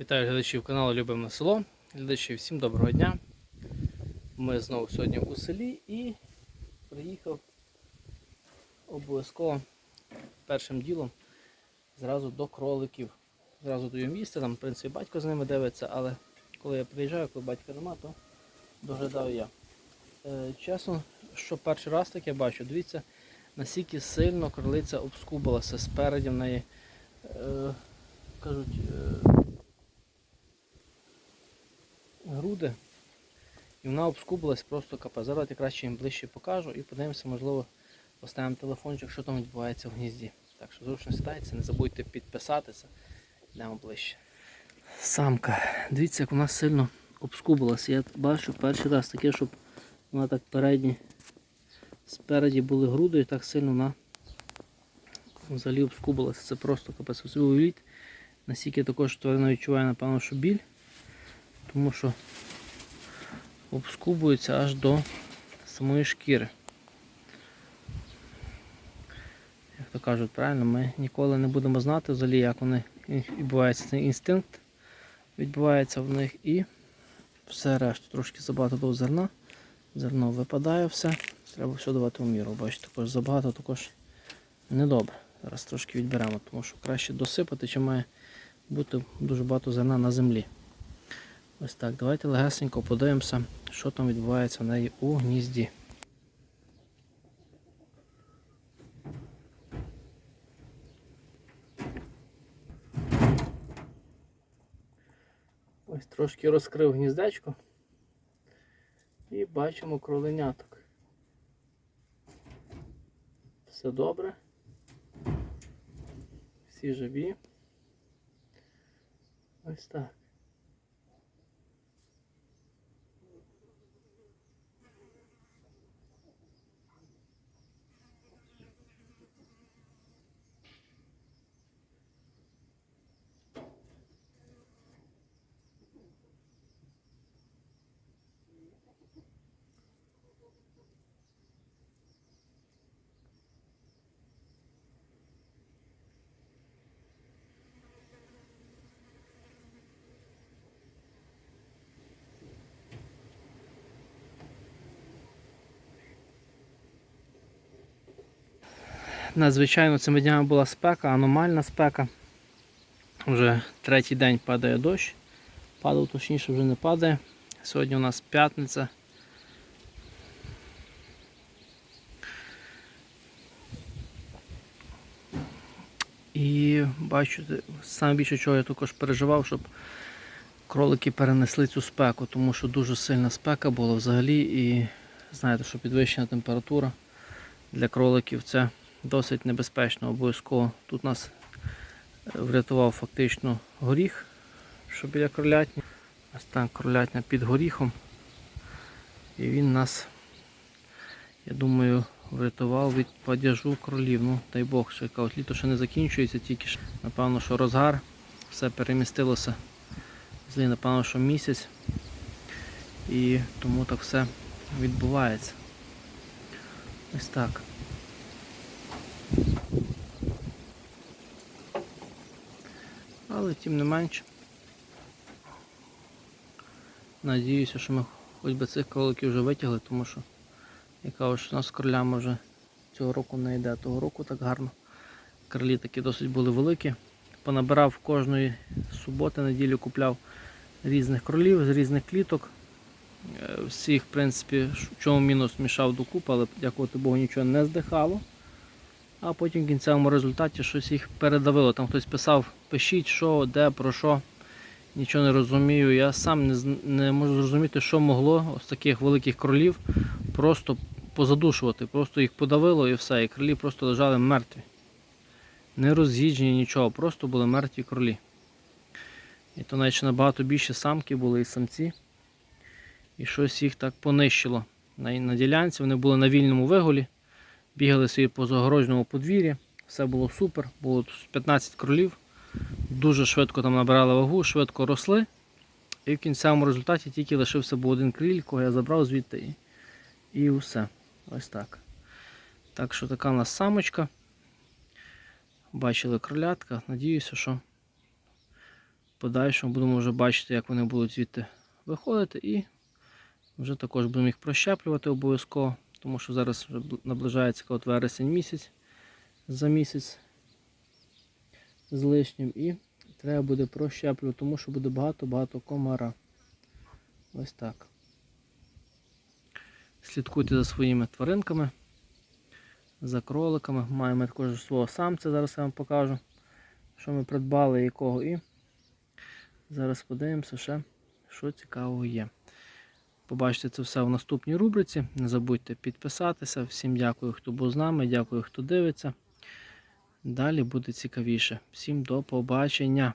Вітаю глядачів каналу Любимо село. Глядачі, всім доброго дня. Ми знову сьогодні у селі і приїхав обов'язково першим ділом зразу до кроликів. Зразу даю місце, там в принципі батько з ними дивиться, але коли я приїжджаю, коли батька нема, то доглядаю я. Е, чесно, що перший раз таке бачу, дивіться, наскільки сильно кролиця обскубилася спереді в неї. Е, кажуть, е, груди. І вона обскубилась просто капець. Зараз я краще їм ближче покажу і подивимося, можливо, поставимо телефончик, що там відбувається в гнізді. Так що зручно сідайте, не забудьте підписатися. Йдемо ближче. Самка. Дивіться, як вона сильно обскубилася. Я бачу перший раз таке, щоб вона так передні, спереді були груди і так сильно вона взагалі обскубилася. Це просто капець. Уявіть, наскільки також тварина відчуває, напевно, що біль тому що обскубується аж до самої шкіри. Як то кажуть, правильно, ми ніколи не будемо знати взагалі, як вони відбувається цей інстинкт, відбувається в них і все решту. Трошки забагато до зерна. Зерно випадає все, треба все давати у міру. Бачите, також забагато також недобре. Зараз трошки відберемо, тому що краще досипати, чи має бути дуже багато зерна на землі. Ось так, давайте легесенько подивимося, що там відбувається в неї у гнізді. Ось трошки розкрив гніздечко і бачимо кроленяток. Все добре. Всі живі. Ось так. Надзвичайно цими днями була спека, аномальна спека. Вже третій день падає дощ. Падав точніше вже не падає. Сьогодні у нас п'ятниця. І бачу, саме більше чого я також переживав, щоб кролики перенесли цю спеку, тому що дуже сильна спека була взагалі і знаєте, що підвищена температура для кроликів це досить небезпечно обов'язково. Тут нас е, врятував фактично горіх, що біля кролятні. Ось там кролятня під горіхом. І він нас, я думаю, врятував від падяжу кролів. Ну, дай Бог, що яка от літо ще не закінчується, тільки ж, напевно, що розгар, все перемістилося. Взагалі, напевно, що місяць. І тому так все відбувається. Ось так. Але тим не менш, надіюся, що ми хоч би цих кроликів вже витягли, тому що яка ось у нас з кролями вже цього року не йде, того року так гарно. Кролі такі досить були великі. Понабирав кожної суботи, неділю купляв різних кролів з різних кліток. Е, Всіх, в принципі, в чому мінус мішав докупи, але дякувати Богу нічого не здихало. А потім в кінцевому результаті щось їх передавило. Там хтось писав, пишіть, що, де, про що. Нічого не розумію. Я сам не, не можу зрозуміти, що могло з таких великих кролів просто позадушувати. Просто їх подавило і все. І кролі просто лежали мертві. Не роз'їджені нічого, просто були мертві кролі. І то навіть набагато більше самки були і самці. І щось їх так понищило. На, на ділянці вони були на вільному виголі. Бігали собі по загорожному подвір'ї, все було супер, було 15 кролів, дуже швидко там набирали вагу, швидко росли. І в кінцевому результаті тільки лишився був один криль, кого я забрав звідти і, все. Ось так. Так що така у нас самочка. Бачили кролятка. Надіюся, що подальшому будемо вже бачити, як вони будуть звідти виходити, і вже також будемо їх прощеплювати обов'язково, тому що зараз вже наближається от вересень місяць за місяць з лишнім, і треба буде прощеплювати, тому що буде багато-багато комара. Ось так. Слідкуйте за своїми тваринками, за кроликами. Маємо також свого самця, зараз я вам покажу, що ми придбали якого. І зараз подивимося ще, що цікавого є. Побачите це все в наступній рубриці. Не забудьте підписатися. Всім дякую, хто був з нами, дякую, хто дивиться. Далі буде цікавіше. Всім до побачення!